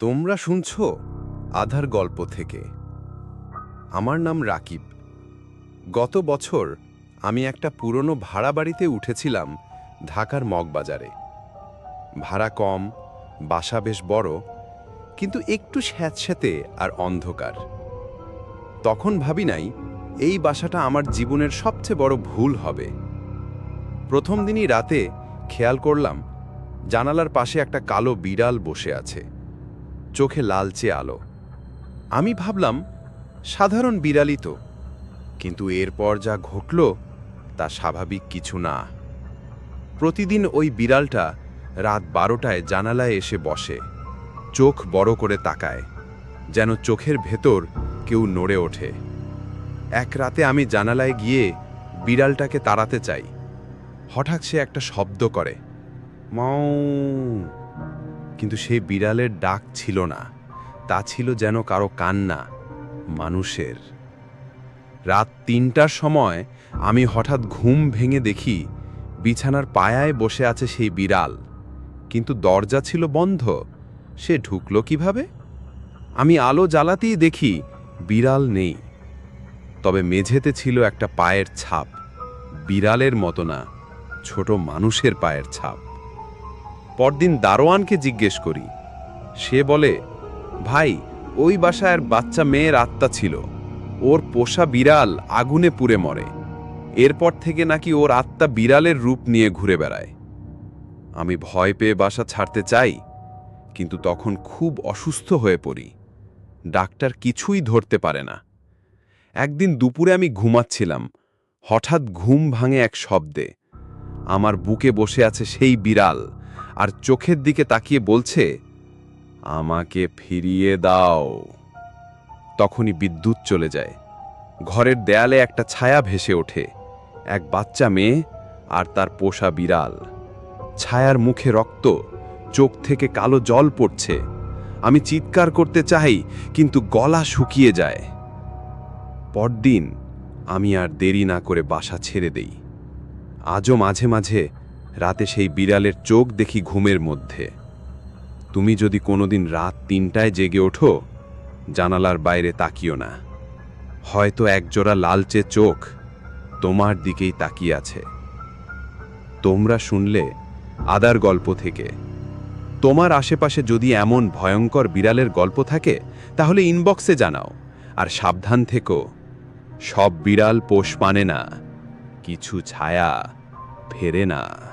তোমরা শুনছ আধার গল্প থেকে। আমার নাম রাকিব। গত বছর আমি একটা পুরনো ভাড়া বাড়িতে উঠেছিলাম ঢাকার মগবাজারে। ভাড়া কম, বাসা বেশ বড়, কিন্তু একটু স্যাঁতস্যাঁতে আর অন্ধকার। তখন ভাবি নাই, এই বাসাটা আমার জীবনের সবচেয়ে বড় ভুল হবে। প্রথম দিনই রাতে খেয়াল করলাম, জানালার পাশে একটা কালো বিড়াল বসে আছে। চোখে লালচে আলো। আমি ভাবলাম, সাধারণ বিড়ালই তো। কিন্তু এরপর যা ঘটল, তা স্বাভাবিক কিছু না। প্রতিদিন ওই বিড়ালটা রাত বারোটায় জানালায় এসে বসে, চোখ বড় করে তাকায়, যেন চোখের ভেতর কেউ নড়ে ওঠে। এক রাতে আমি জানালায় গিয়ে বিড়ালটাকে তাড়াতে চাই। হঠাৎ সে একটা শব্দ করে মাও কিন্তু সেই বিড়ালের ডাক ছিল না। তা ছিল যেন কারও কান্না, মানুষের। রাত তিনটার সময় আমি হঠাৎ ঘুম ভেঙে দেখি বিছানার পায়ায় বসে আছে সেই বিড়াল। কিন্তু দরজা ছিল বন্ধ, সে ঢুকলো কীভাবে? আমি আলো জ্বালাতেই দেখি বিড়াল নেই। তবে মেঝেতে ছিল একটা পায়ের ছাপ, বিড়ালের মতো না, ছোট মানুষের পায়ের ছাপ। পরদিন দারোয়ানকে জিজ্ঞেস করি। সে বলে, ভাই, ওই বাসায় বাচ্চা মেয়ের আত্মা ছিল। ওর পোষা বিড়াল আগুনে পুড়ে মরে। এরপর থেকে নাকি ওর আত্মা বিড়ালের রূপ নিয়ে ঘুরে বেড়ায়। আমি ভয় পেয়ে বাসা ছাড়তে চাই, কিন্তু তখন খুব অসুস্থ হয়ে পড়ি। ডাক্তার কিছুই ধরতে পারে না। একদিন দুপুরে আমি ঘুমাচ্ছিলাম। হঠাৎ ঘুম ভাঙে এক শব্দে। আমার বুকে বসে আছে সেই বিড়াল। আর চোখের দিকে তাকিয়ে বলছে, আমাকে ফিরিয়ে দাও। তখনই বিদ্যুৎ চলে যায়। ঘরের দেয়ালে একটা ছায়া ভেসে ওঠে। এক বাচ্চা মেয়ে আর তার পোষা বিড়াল। ছায়ার মুখে রক্ত, চোখ থেকে কালো জল পড়ছে। আমি চিৎকার করতে চাই, কিন্তু গলা শুকিয়ে যায়। পরদিন আমি আর দেরি না করে বাসা ছেড়ে দেই। আজও মাঝে মাঝে রাতে সেই বিড়ালের চোখ দেখি ঘুমের মধ্যে। তুমি যদি কোনোদিন রাত তিনটায় জেগে ওঠো, জানালার বাইরে তাকিও না। হয়তো একজোড়া লালচে চোখ তোমার দিকেই তাকিয়ে আছে। তোমরা শুনলে আদার গল্প থেকে। তোমার আশেপাশে যদি এমন ভয়ঙ্কর বিড়ালের গল্প থাকে, তাহলে ইনবক্সে জানাও। আর সাবধান থেকো, সব বিড়াল পোষ মানে না, কিছু ছায়া ফেরে না।